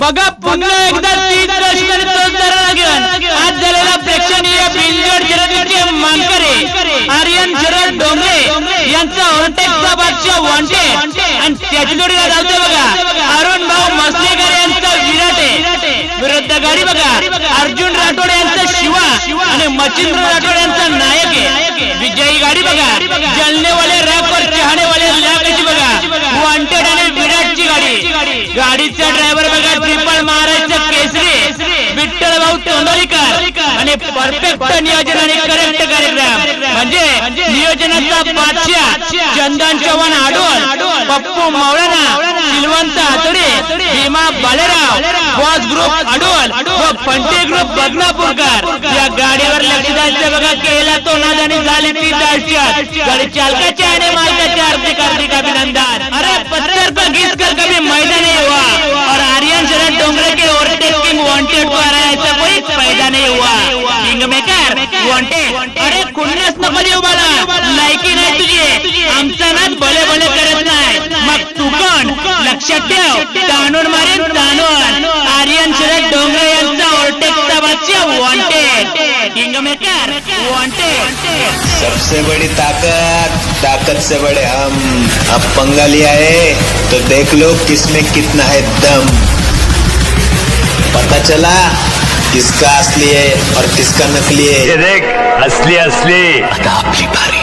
बघा पुन्हा एकदा तीन आज झालेला प्रेक्षणीय बिनजोड शर्यतीचे मानकरी आर्यन शरद डोंगरे यांचा ओरटेकचा बादशा वांटे आणि त्याची जोडीला धावते बघा. अरुण भाऊ मसलेकर यांचा विराटे. विरुद्ध गाडी बघा. अर्जुन राठोड यांचा शिवा आणि मच्छिंद्र राठोड यांचा नायक. आहे विजयी गाडी बघा. जलनेवाले रॅपर चहाणेवाले लॅकची बघा. वॉन्टेड आणि विराटची गाडी. गाडीचा ड्रायव्हर भाऊ आणि परफेक्ट नियोजन आणि करेक्ट कार्यक्रम. म्हणजे नियोजनाचा बादशाह चंदन चव्हाण आडोल पप्पू मौलाना सिलवंत हातोडे भीमा बालेराव बॉस ग्रुप आडोल व पंटे ग्रुप बदनापूरकर. या गाडीवर लक्ष द्यायचं बघा केला तो नाद आणि झाली ती दहशत. गाडी चालकाच्या आणि मालकाचे हार्दिक हार्दिक अभिनंदन. अरे पत्थर पर घिस कर कभी मैदानी हुआ और आर्यन शरण डोंगरे के ओवरटेकिंग वांटेड पैदा नाही हुआ किंग मेकर वांटेड अरे खुन्नस नको देऊ मला लायकी नाही तुझी. आमचा नाद भले भले करत नाही. मग तू कोण? लक्षात ठेव. ताणून मारेन ताणून आर्यन शरद डोंगरे यांचा ओव्हरटेकचा बादशाह वॉन्टेड किंग मेकर वॉन्टेड सबसे बड़ी ताकत ताकत से बड़े हम. अब पंगा लिया है तो देख लो किसमें कितना है दम. पता चला? किसका असली है और किसका नकली है ये देख असली असली। आता आपली बारी।